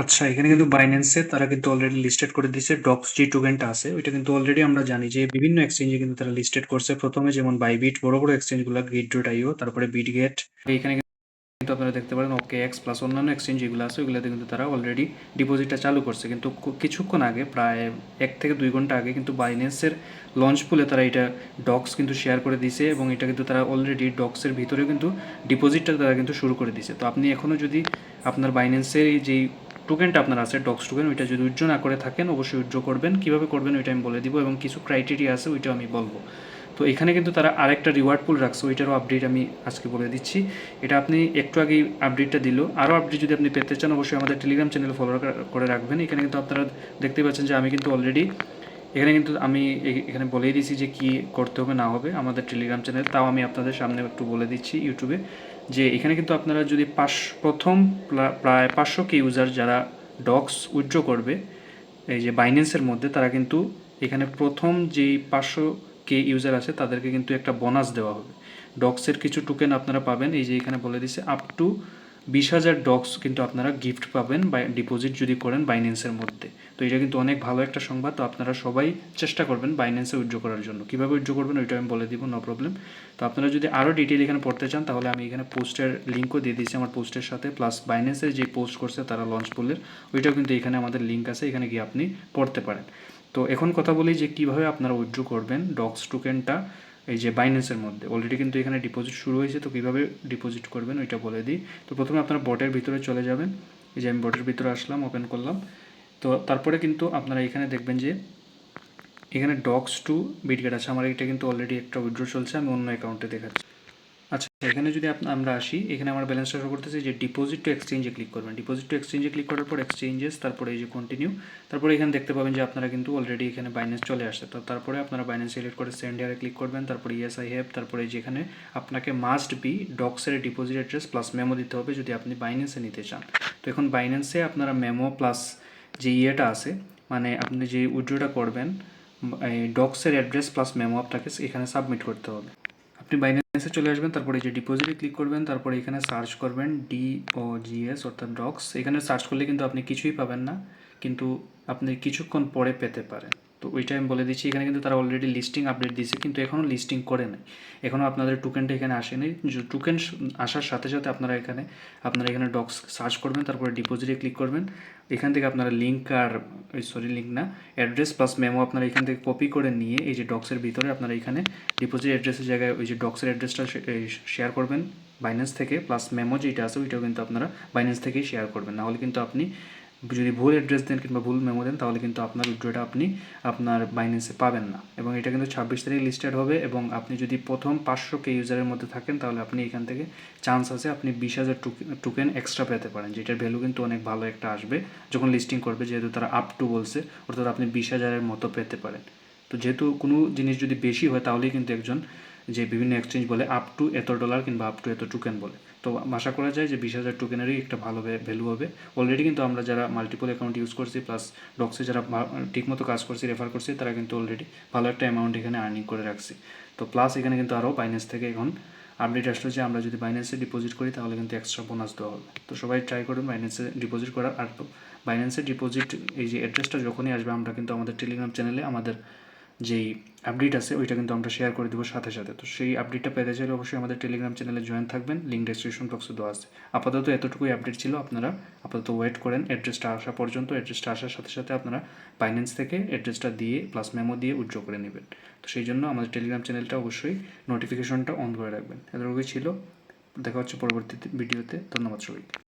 আচ্ছা এখানে কিন্তু বাইন্যান্সে তারা কিন্তু অলরেডি লিস্টেড করে দিয়েছে ডক্স যে টোকেনটা আছে, ওইটা কিন্তু অলরেডি আমরা জানি যে বিভিন্ন এক্সচেঞ্জে কিন্তু তারা লিস্টেড করছে। প্রথমে যেমন বাইবিট বড় বড় এক্সচেঞ্জগুলো গেট ডট আইও তারপরে বিটগেট এখানে কিন্তু আপনারা দেখতে পারেন ওকে এক্স প্লাস অন্যান্য এক্সচেঞ্জ যেগুলো আছে, ওগুলোতে কিন্তু তারা অলরেডি ডিপোজিটটা চালু করছে। কিন্তু কিছুক্ষণ আগে, প্রায় এক থেকে দুই ঘণ্টা আগে কিন্তু বাইন্যান্সের লঞ্চ পুলে তারা এটা ডক্স কিন্তু শেয়ার করে দিয়েছে এবং এটা কিন্তু তারা অলরেডি ডক্সের ভিতরে কিন্তু ডিপোজিটটা তারা কিন্তু শুরু করে দিয়েছে। তো আপনি এখনও যদি আপনার বাইন্যান্সের এই যেই টোকেনটা আপনার আছে ডক্স টোকেন ওইটা যদি উইড্রো না করে থাকেন, অবশ্যই উইড্রো করবেন। কীভাবে করবেন ওইটা আমি বলে দিব এবং কিছু ক্রাইটেরিয়া আছে, ওইটাও আমি বলব। তো এখানে কিন্তু তারা আরেকটা রিওয়ার্ড পুল রাখছে, ওইটারও আপডেট আমি আজকে বলে দিচ্ছি। এটা আপনি একটু আগে আপডেটটা দিল। আরও আপডেট যদি আপনি পেতে চান, অবশ্যই আমাদের টেলিগ্রাম চ্যানেল ফলো করে রাখবেন। এখানে কিন্তু আপনারা দেখতে পাচ্ছেন যে আমি কিন্তু অলরেডি এখানে কিন্তু আমি এখানে বলেই দিয়েছি যে কি করতে হবে, না হবে আমাদের টেলিগ্রাম চ্যানেল তাও আমি আপনাদের সামনে একটু বলে দিচ্ছি ইউটিউবে যে এখানে কিন্তু আপনারা যদি পাঁচ, প্রথম প্রায় পাঁচশো কে ইউজার যারা ডক্স উইথড্র করবে, এই যে বাইন্যান্সের মধ্যে, তারা কিন্তু এখানে প্রথম যেই পাঁচশো কে ইউজার আছে, তাদেরকে কিন্তু একটা বোনাস দেওয়া হবে। ডক্সের কিছু টোকেন আপনারা পাবেন, এই যে এখানে বলে দিছে আপ টু বিশ হাজার ডক্স কিন্তু আপনারা গিফট পাবেন বা ডিপোজিট যদি করেন বাইন্যান্সের মধ্যে। তো এটা কিন্তু অনেক ভালো একটা সংবাদ, তো আপনারা সবাই চেষ্টা করবেন বাইন্যান্সে উইথড্র করার জন্য। কীভাবে উইথড্র করবেন ওইটা আমি বলে দিব নো প্রবলেম তো আপনারা যদি আরও ডিটেল এখানে পড়তে চান, তাহলে আমি এখানে পোস্টের লিঙ্কও দিয়ে দিয়েছি আমার পোস্টের সাথে। প্লাস বাইন্যান্সের যে পোস্ট করছে, তারা লঞ্চ করলে ওইটাও কিন্তু এখানে আমাদের লিঙ্ক আছে, এখানে গিয়ে আপনি পড়তে পারেন। তো এখন কথা বলি যে কীভাবে আপনারা উইথড্র করবেন ডক্স টোকেনটা এই যে বাইন্যান্সের মধ্যে। অলরেডি কিন্তু এখানে ডিপোজিট শুরু হয়েছে, তো কীভাবে ডিপোজিট করবেন ওইটা বলে দিই। তো প্রথমে আপনারা বটের ভিতরে চলে যাবেন। এই যে আমি বটের ভিতরে আসলাম ওপেন করলাম। তো তারপরে কিন্তু আপনারা এখানে দেখবেন যে এখানে ডক্স টু বিটগেট আছে। আমার এটা কিন্তু অলরেডি একটা উইড্রো চলছে, আমি অন্য অ্যাকাউন্টে দেখাচ্ছি। আচ্ছা এখানে যদি আমরা আসি, এখানে আমার ব্যালেন্সটা শো করতেছে যে ডিপোজিট টু এক্সচেঞ্জে ক্লিক করবেন। ডিপোজিট টু এক্সচেঞ্জে ক্লিক করার পর এক্সচেঞ্জেস তারপরে এই যে কন্টিনিউ তারপরে এখানে দেখতে পাবেন যে আপনারা কিন্তু অলরেডি এখানে বাইন্যান্স চলে আসছে। তো তারপরে আপনারা বাইন্যান্স সিলেক্ট করে সেন্ড ইয়ারে ক্লিক করবেন, তারপরে ইয়েস আই হ্যাভ তারপরে যেখানে আপনাকে মাস্ট বি ডক্সের ডিপোজিট অ্যাড্রেস প্লাস মেমো দিতে হবে যদি আপনি বাইন্যান্সে নিতে চান। তো এখন বাইন্যান্সে আপনারা মেমো প্লাস যে ইয়েটা আছে মানে আপনি যে উইড্রোটা করবেন ডক্সের অ্যাড্রেস প্লাস মেমো আপনাকে এখানে সাবমিট করতে হবে। আপনি বাইন্যান্সে চলে আসবেন, তারপরে যে ডিপোজিটে ক্লিক করবেন, তারপরে এখানে সার্চ করবেন ডি ও জিএস অর্থাৎ ডক্স এখানে সার্চ করলে কিন্তু আপনি কিছুই পাবেন না, কিন্তু আপনি কিছুক্ষণ পরে পেতে পারেন। তো ওইটা আমি বলে দিচ্ছি, এখানে কিন্তু তারা অলরেডি লিস্টিং আপডেট দিয়েছে, কিন্তু এখনও লিস্টিং করে নাই। এখনও আপনাদের টোকেনটা এখানে আসেনি। টোকেন আসার সাথে সাথে আপনারা এখানে আপনারা এখানে ডক্স সার্চ করবেন, তারপরে ডিপোজিটে ক্লিক করবেন। এখান থেকে আপনারা লিঙ্ক আর সরি লিঙ্ক না। অ্যাড্রেস প্লাস মেমো আপনারা এখান থেকে কপি করে নিয়ে এই যে ডক্সের ভিতরে আপনারা এখানে ডিপোজিট অ্যাড্রেসের জায়গায় ওই যে ডক্সের অ্যাড্রেসটা শেয়ার করবেন। বাইন্যান্স থেকে প্লাস মেমো যেটা আছে ওইটাও কিন্তু আপনারা বাইন্যান্স থেকেই শেয়ার করবেন। নাহলে কিন্তু আপনি যদি ভুল অ্যাড্রেস দেন কিংবা ভুল মেমো দেন, তাহলে কিন্তু আপনার উইড্রোটা আপনি আপনার বাইন্যান্সে পাবেন না। এবং এটা কিন্তু ছাব্বিশ তারিখ লিস্টেড হবে এবং আপনি যদি প্রথম পাঁচশো কে ইউজারের মধ্যে থাকেন, তাহলে আপনি এখান থেকে চান্স আছে আপনি বিশ হাজার টোকেন এক্সট্রা পেতে পারেন, যেটার ভ্যালু কিন্তু অনেক ভালো একটা আসবে যখন লিস্টিং করবে, যেহেতু তারা আপ টু বলছে, অর্থাৎ আপনি বিশ হাজারের মতো পেতে পারেন। তো যেহেতু কোনো জিনিস যদি বেশি হয়, তাহলেই কিন্তু একজন যে বিভিন্ন এক্সচেঞ্জ বলে আপ টু এত ডলার কিংবা আপ টু এত টোকেন বলে। তো আশা করা যায় যে বিশ হাজার টোকেনেরই একটা ভালো ভ্যালু হবে। অলরেডি কিন্তু আমরা যারা মাল্টিপল অ্যাকাউন্ট ইউজ করছি প্লাস ডক্সে যারা ঠিকমতো কাজ করছি রেফার করছি, তারা কিন্তু অলরেডি ভালো একটা অ্যামাউন্ট এখানে আর্নিং করে রাখছি। তো প্লাস এখানে কিন্তু আরও বাইন্যান্স থেকে এখন আপডেট আসলো যে আমরা যদি বাইন্যান্সে ডিপোজিট করি তাহলে কিন্তু এক্সট্রা বোনাস দেওয়া হবে। তো সবাই ট্রাই করুন বাইন্যান্সে ডিপোজিট করার। আর বাইন্যান্সে ডিপোজিট এই যে অ্যাড্রেসটা যখনই আসবে, আমরা কিন্তু আমাদের টেলিগ্রাম চ্যানেলে আমাদের যেই আপডেট আছে, ওইটা কিন্তু আমরা শেয়ার করে দেবো সাথে সাথে। তো সেই আপডেটটা পেতে চাইলে অবশ্যই আমাদের টেলিগ্রাম চ্যানেলে জয়েন থাকবেন লিঙ্ক ডেসক্রিপশন বক্সে দেওয়া আছে। আপাতত এতটুকুই আপডেট ছিল, আপনারা আপাতত ওয়েট করেন অ্যাড্রেসটা আসা পর্যন্ত অ্যাড্রেসটা আসার সাথে সাথে আপনারা বাইন্যান্স থেকে অ্যাড্রেসটা দিয়ে প্লাস মেমো দিয়ে উজ্জ্ব করে নেবেন। তো সেই জন্য আমাদের টেলিগ্রাম চ্যানেলটা অবশ্যই নোটিফিকেশনটা অন করে রাখবেন। এতটুকুই ছিল, দেখা হচ্ছে পরবর্তী ভিডিওতে। ধন্যবাদ সবাইকে।